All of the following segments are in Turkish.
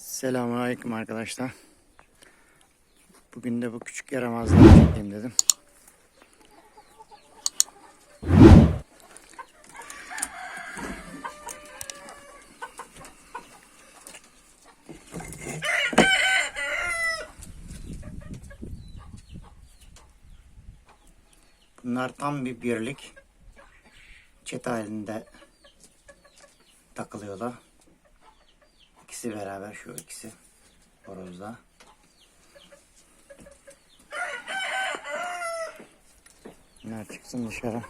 Selamünaleyküm arkadaşlar. Bugün de bu küçük yaramazları çekeyim dedim. Bunlar tam bir birlik. Çet halinde takılıyorlar. İkisi beraber şu ikisi horozda. Bunlar çıksın dışarı.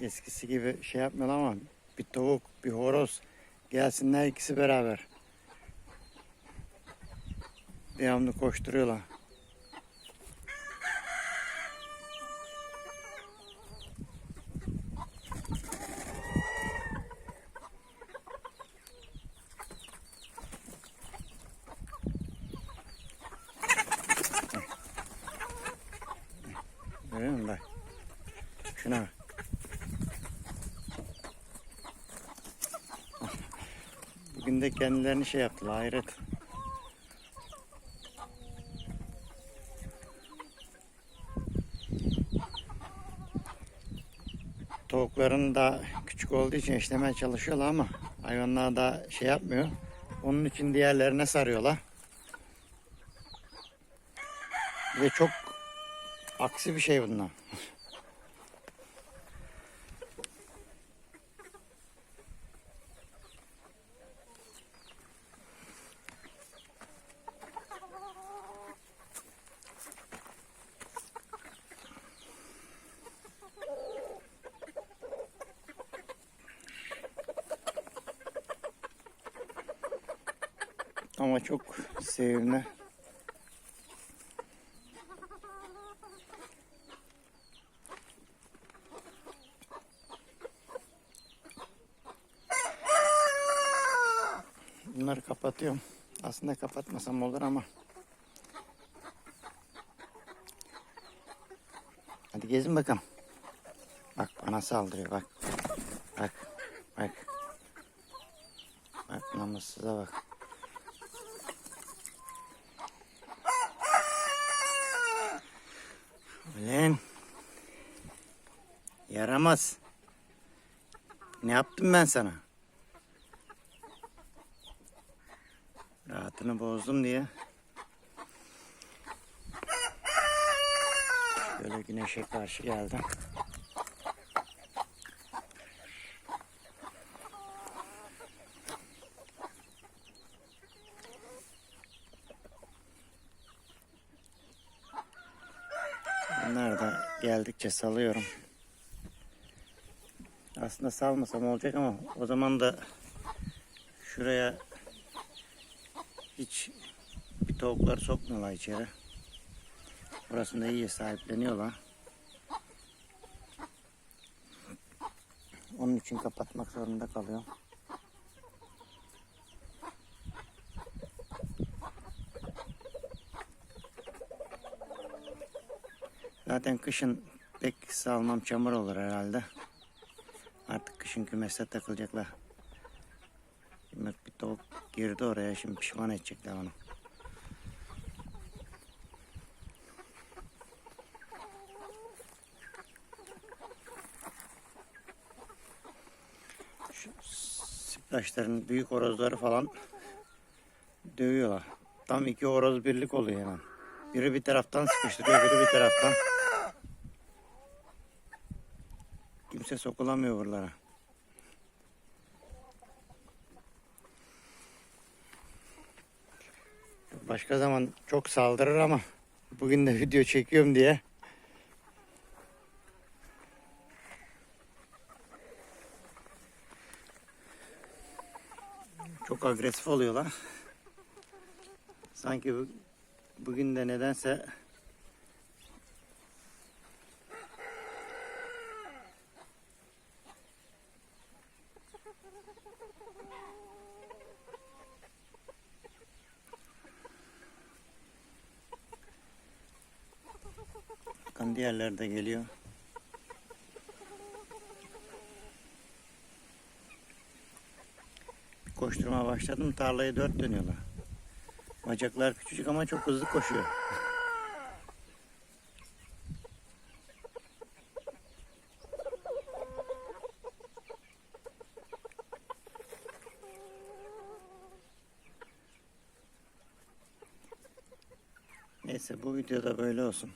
Eskisi gibi şey yapmıyorlar ama bir tavuk, bir horoz gelsinler ikisi beraber. Devamlı koşturuyorlar. Görüyor musun bak? Şuna bak. Bugün de kendilerini şey yaptılar hayret. Tavukların da küçük olduğu için işlemeye çalışıyorlar ama hayvanlar da şey yapmıyor. Onun için diğerlerine sarıyorlar. Ve çok aksi bir şey bunlar. Ama çok sevimli. Bunları kapatıyorum. Aslında kapatmasam olur ama. Hadi gezin bakalım. Bak bana saldırıyor bak. Bak. Bak. Bak namussuza bak. Ulan. Yaramaz. Ne yaptım ben sana? Rahatını bozdum diye. Böyle güneşe karşı geldim. Bunlar da geldikçe salıyorum. Aslında salmasam olacak ama o zaman da şuraya hiç bir tavukları sokmuyorlar içeri. Burasında iyice sahipleniyorlar. Onun için kapatmak zorunda kalıyor. Zaten kışın pek salmam çamur olur herhalde. Artık kışın kümeste takılacaklar. Şimdi bir tavuk girdi oraya şimdi pişman edecekler onu. Şu sipraşların büyük horozları falan dövüyorlar. Tam iki horoz birlik oluyor hemen. Biri bir taraftan sıkıştırıyor, biri bir taraftan. Kimse sokulamıyor buralara. Başka zaman çok saldırır ama bugün de video çekiyorum diye çok agresif oluyorlar. Sanki bu, bugün de nedense taraftan diğerleri de geliyor. Bir koşturmaya başladım tarlayı dört dönüyorlar. Bacaklar küçücük ama çok hızlı koşuyor. Neyse bu videoda böyle olsun.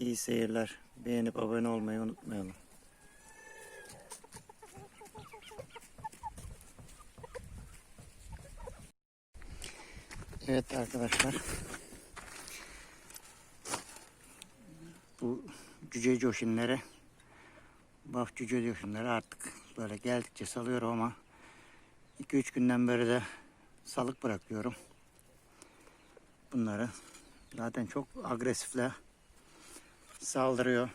İyi seyirler. Beğenip abone olmayı unutmayalım. Evet arkadaşlar. Bu cüce coşinleri baf cüce coşinleri artık böyle geldikçe salıyorum ama 2-3 günden beri de salık bırakıyorum bunları. Zaten çok agresifle saldırıyor.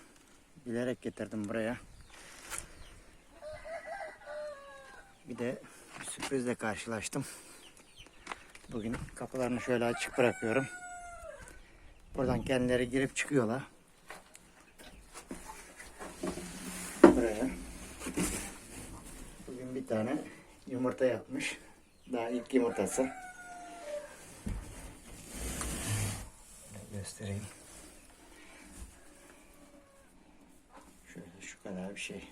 Bilerek getirdim buraya. Bir de bir sürprizle karşılaştım. Bugün kapılarını şöyle açık bırakıyorum. Buradan kendileri girip çıkıyorlar. Buraya. Bugün bir tane yumurta yapmış. Daha ilk yumurtası. göstereyim. Şöyle şu kadar bir şey.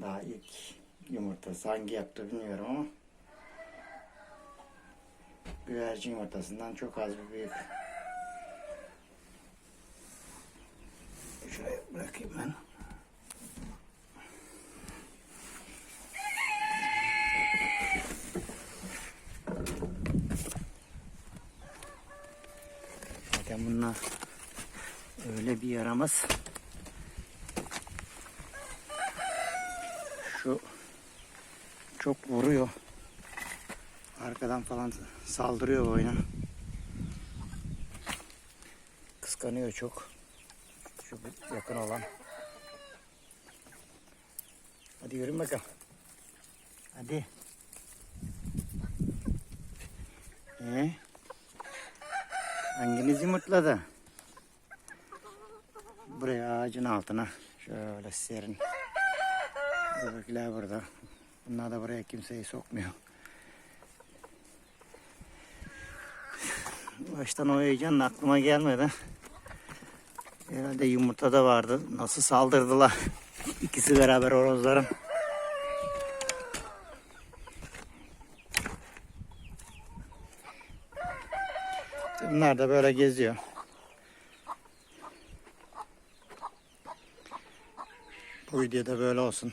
Daha ilk yumurtası hangi yaptı bilmiyorum ama güvercin yumurtasından çok az bir büyük. Şuraya bırakayım ben. Zaten bunlar öyle bir yaramaz. Şu çok vuruyor. Arkadan falan saldırıyor oyuna. Kıskanıyor çok. Şu yakın olan. Hadi yürüyün bakalım. Hadi. Ee? Hanginiz yumurtladı? Buraya ağacın altına şöyle serin. Öbürküler burada. Bunlar da buraya kimseyi sokmuyor. Baştan o heyecan aklıma gelmedi. Herhalde yumurta da vardı. Nasıl saldırdılar. İkisi beraber horozlarım. Bunlar da böyle geziyor. Bu videoda böyle olsun.